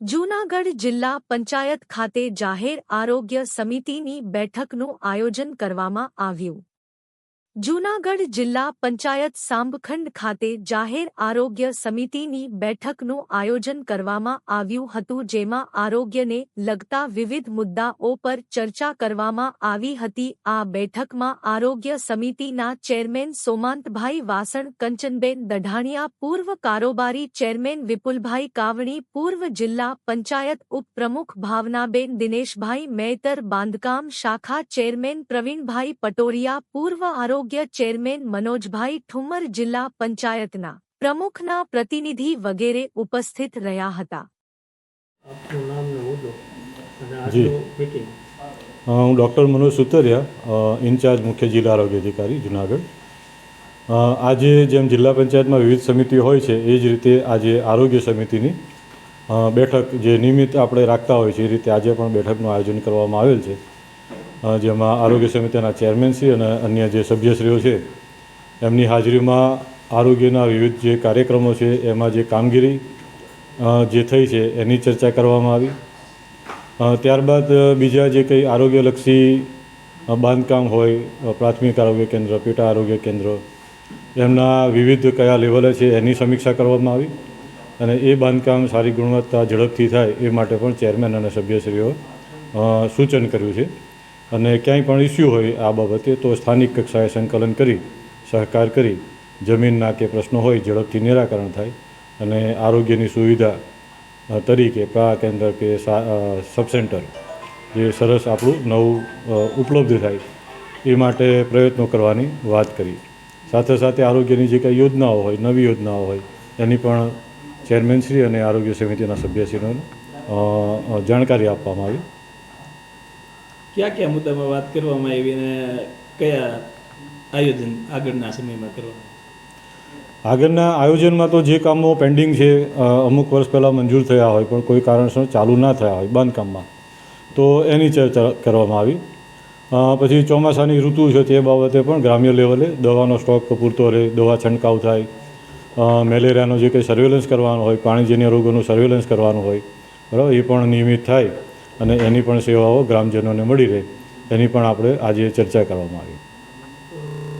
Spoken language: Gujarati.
જૂનાગઢ જિલ્લા પંચાયત ખાતે જાહેર આરોગ્ય સમિતિની બેઠકનું આયોજન કરવામાં આવ્યું. જૂનાગઢ જિલ્લા પંચાયત સાંબખંડ ખાતે જાહેર આરોગ્ય સમિતિની બેઠકનું આયોજન કરવામાં આવ્યું હતું, જેમાં આરોગ્યને લગતા વિવિધ મુદ્દાઓ પર ચર્ચા કરવામાં આવી હતી. આ બેઠકમાં આરોગ્ય સમિતિના ચેરમેન સોમાંતભાઈ વાસણ, કંચનબેન દઢાણિયા, પૂર્વ કારોબારી ચેરમેન વિપુલભાઈ કાવણી, પૂર્વ જિલ્લા પંચાયત ઉપપ્રમુખ ભાવનાબેન, દિનેશભાઈ મેતર, બાંધકામ શાખા ચેરમેન પ્રવીણભાઈ પટોરિયા, પૂર્વ આરોગ્ય ચેરમેન મનોજભાઈ ઠુમ્મર જિલ્લા પંચાયતના પ્રમુખના પ્રતિનિધિ વગેરે ઉપસ્થિત રહ્યા હતા. હું ડૉક્ટર મનોજ સુતરિયા ઇન્ચાર્જ મુખ્ય જિલ્લા આરોગ્ય અધિકારી જુનાગઢ. આજે જેમ જિલ્લા પંચાયતમાં વિવિધ સમિતિઓ હોય છે એ જ રીતે આજે આરોગ્ય સમિતિની બેઠક જે નિયમિત આપણે રાખતા હોય છે એ રીતે આજે પણ બેઠકનું આયોજન કરવામાં આવેલ છે. જેમાં આરોગ્ય સમિતિના ચેરમેનશ્રી અને અન્ય જે સભ્યશ્રીઓ છે, એમની હાજરીમાં આરોગ્યના વિવિધ જે કાર્યક્રમો છે, એમાં જે કામગીરી જે થઈ છે, એની ચર્ચા કરવામાં આવી. ત્યારબાદ બીજા જે કંઈ આરોગ્યલક્ષી બાંધકામ હોય પ્રાથમિક આરોગ્ય કેન્દ્ર, પેટા આરોગ્ય કેન્દ્ર, એમના વિવિધ કયા લેવલે છે એની સમીક્ષા કરવામાં આવી અને એ બાંધકામ સારી ગુણવત્તા ઝડપથી થાય એ માટે પણ ચેરમેન અને સભ્યશ્રીઓ સૂચન કર્યું છે. અને ક્યાંય પણ ઇસ્યુ હોય આ બાબતે તો સ્થાનિક કક્ષાએ સંકલન કરી, સહકાર કરી, જમીનના કે પ્રશ્નો હોય ઝડપથી નિરાકરણ થાય અને આરોગ્યની સુવિધા તરીકે પ્રા કેન્દ્ર કે સા સબ સેન્ટર જે સરસ આપણું નવું ઉપલબ્ધ થાય એ માટે પ્રયત્નો કરવાની વાત કરી. સાથે સાથે આરોગ્યની જે કંઈ યોજનાઓ હોય, નવી યોજનાઓ હોય, એની પણ ચેરમેનશ્રી અને આરોગ્ય સમિતિના સભ્યશ્રીઓને જાણકારી આપવામાં આવી. કયા કયા મુદ્દામાં વાત કરવામાં આવી અને કયા આયોજન આગળના સમયમાં કરવામાં આગળના આયોજનમાં તો જે કામો પેન્ડિંગ છે અમુક વર્ષ પહેલાં મંજૂર થયા હોય, પણ કોઈ કારણસર ચાલુ ના થયા હોય, બાંધકામમાં. તો એની ચર્ચા કરવામાં આવી. પછી ચોમાસાની ઋતુ છે તે બાબતે પણ ગ્રામ્ય લેવલે દવાનો સ્ટોક પૂરતો રહે, દવા છંટકાવ થાય. મેલેરિયાનો જે કંઈ સર્વેલન્સ કરવાનો હોય, પાણીજન્ય રોગોનું સર્વેલન્સ કરવાનું હોય, બરાબર, એ પણ નિયમિત થાય. અને એની પણ સેવાઓ ગ્રામજનોને મળી રહે. એની પણ આપણે આજે ચર્ચા કરવામાં આવી.